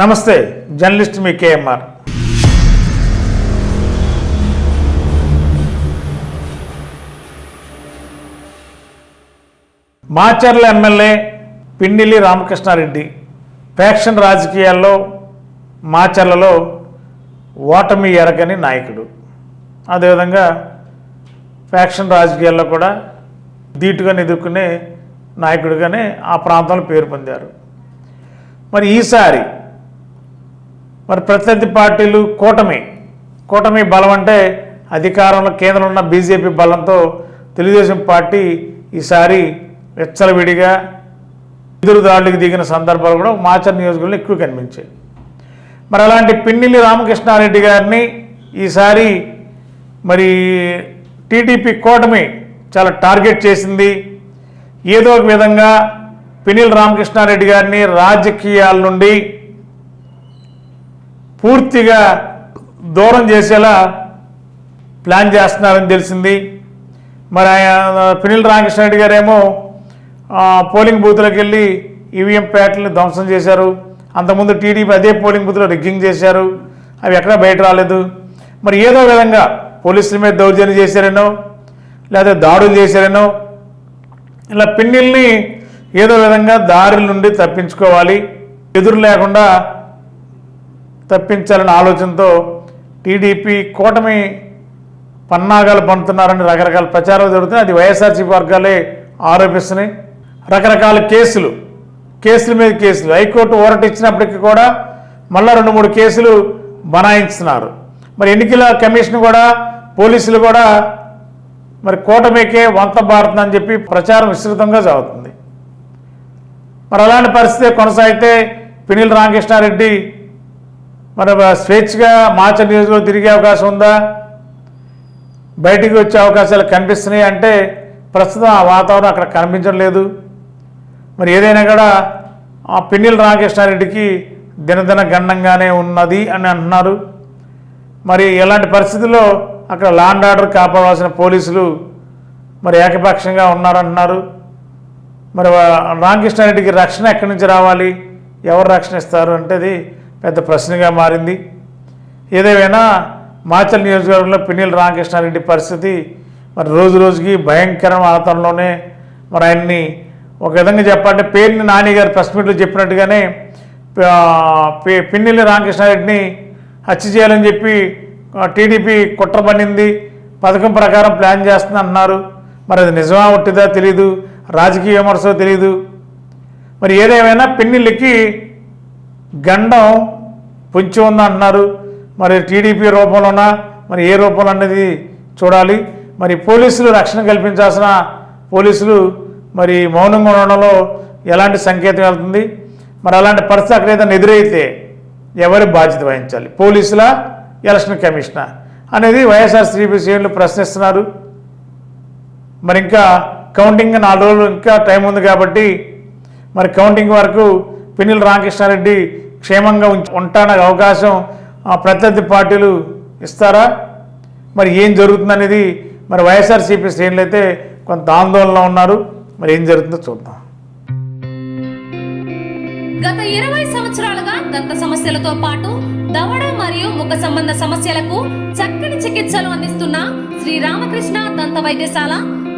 నమస్తే జర్నలిస్ట్ మీ KMR. Macherla MLA Pinnelli Ramakrishna Reddy faction రాజకీయాల్లో మాచర్లలో ఓటమి ఎరగని నాయకుడు. అదేవిధంగా ఫ్యాక్షన్ రాజకీయాల్లో కూడా ధీటుగా ఎదుర్కొనే నాయకుడిగానే ఆ ప్రాంతంలో పేరు పొందారు. మరి ఈసారి మరి ప్రత్యర్థి పార్టీలు కూటమి కూటమి బలం అంటే అధికారంలో కేంద్రంలో ఉన్న బీజేపీ బలంతో తెలుగుదేశం పార్టీ ఈసారి వెచ్చలవిడిగా ఎదురు దాడులకు దిగిన సందర్భాలు కూడా మాచర్ నియోజకవర్గంలో ఎక్కువ కనిపించాయి. మరి అలాంటి పిన్నిలి రామకృష్ణారెడ్డి గారిని ఈసారి మరి టీడీపీ కూటమి చాలా టార్గెట్ చేసింది. ఏదో ఒక విధంగా పినిల్ రామకృష్ణారెడ్డి గారిని రాజకీయాల నుండి పూర్తిగా దూరం చేసేలా ప్లాన్ చేస్తున్నారని తెలిసింది. మరి ఆయన పినిల్ రామకృష్ణారెడ్డి గారేమో పోలింగ్ బూత్లకు వెళ్ళి ఈవీఎం ప్యాట్లని ధ్వంసం చేశారు. అంతకుముందు టీడీపీ అదే పోలింగ్ బూత్లో రిగ్గింగ్ చేశారు. అవి ఎక్కడా బయట రాలేదు. మరి ఏదో విధంగా పోలీసుల మీద దౌర్జన్యం చేశారనో లేదా దాడులు చేశారనో ఇలా పిన్నిల్ని ఏదో విధంగా దారి నుండి తప్పించుకోవాలి. ఎదురు లేకుండా తప్పించాలనే ఆలోచనతో టీడీపీ కూటమి పన్నాగాలు పండుతున్నారని రకరకాల ప్రచారాలు జరుగుతున్నాయి. అది వైఎస్ఆర్సీపీ వర్గాలే ఆరోపిస్తున్నాయి. రకరకాల కేసులు కేసుల మీద కేసులు. హైకోర్టు ఓరట ఇచ్చినప్పటికీ కూడా మళ్ళా రెండు మూడు కేసులు బనాయించుతున్నారు మరి ఎన్నికల కమిషన్ కూడా పోలీసులు కూడా మరి కూటమికే వంత భారతని చెప్పి ప్రచారం విస్తృతంగా జరుగుతుంది. మరి అలాంటి పరిస్థితి కొనసాగితే పినిల్ రామకృష్ణారెడ్డి మరి స్వేచ్ఛగా మార్చ నియోజకవర్గం తిరిగే అవకాశం ఉందా? బయటికి వచ్చే అవకాశాలు కనిపిస్తున్నాయి అంటే ప్రస్తుతం ఆ వాతావరణం అక్కడ కనిపించడం లేదు. మరి ఏదైనా కూడా ఆ పిన్నెల రామకృష్ణారెడ్డికి దినదిన గండంగానే ఉన్నది అని అంటున్నారు. మరి ఇలాంటి పరిస్థితుల్లో అక్కడ లాండ్ ఆర్డర్ కాపాడవలసిన పోలీసులు మరి ఏకపక్షంగా ఉన్నారంటున్నారు. మరి రామకృష్ణారెడ్డికి రక్షణ ఎక్కడి నుంచి రావాలి? ఎవరు రక్షణ ఇస్తారు? అంటే అది పెద్ద ప్రశ్నగా మారింది. ఏదేమైనా మాచల్ నియోజకవర్గంలో పిన్నెల రామకృష్ణారెడ్డి పరిస్థితి మరి రోజు రోజుకి భయంకర ఆతంలోనే మరి ఆయన్ని ఒక విధంగా చెప్పాలంటే పేరుని నాని గారు ప్రెస్ మీట్లో చెప్పినట్టుగానే పిన్నెల్లి రామకృష్ణారెడ్డిని హత్య చేయాలని చెప్పి టీడీపీ కుట్ర పన్నింది. పథకం ప్రకారం ప్లాన్ చేస్తుంది అన్నారు. మరి అది నిజమా ఒట్టిదా తెలీదు. రాజకీయ విమర్శో తెలీదు. మరి ఏదేమైనా పిన్నిళ్ళకి గండం పొంచి ఉందంటున్నారు మరి టీడీపీ రూపంలోనా? మరి ఏ రూపంలో అనేది చూడాలి. మరి పోలీసులు రక్షణ కల్పించాల్సిన పోలీసులు మరి మౌనంగా ఉండడంలో ఎలాంటి సంకేతం వెళ్తుంది? మరి అలాంటి పరిస్థితి అక్కడ ఏదైనా ఎదురైతే ఎవరి బాధ్యత వహించాలి? పోలీసుల? ఎలక్షన్ కమిషనర్ అనేది వైఎస్ఆర్ శ్రేణులు ప్రశ్నిస్తున్నారు. మరి ఇంకా కౌంటింగ్ నాలుగు రోజులు ఇంకా టైం ఉంది కాబట్టి మరి కౌంటింగ్ వరకు పిన్నెల రామకృష్ణారెడ్డి క్షేమంగా ఉంటానికి అవకాశం ఆ, ప్రత్యర్థి పార్టీలు ఇస్తారా? మరి ఏం జరుగుతుందనేది మరి వైఎస్ఆర్సీపీ శ్రేణులు అయితే కొంత ఆందోళనలో ఉన్నారు. మరి ఏం జరుగుతుందో చూద్దాం. గత ఇరవై సంవత్సరాలుగా దంత సమస్యలతో పాటు దవడ మరియు ముఖ సంబంధ సమస్యలకు చక్కని చికిత్సలు అందిస్తున్న శ్రీ రామకృష్ణ దంత వైద్యశాల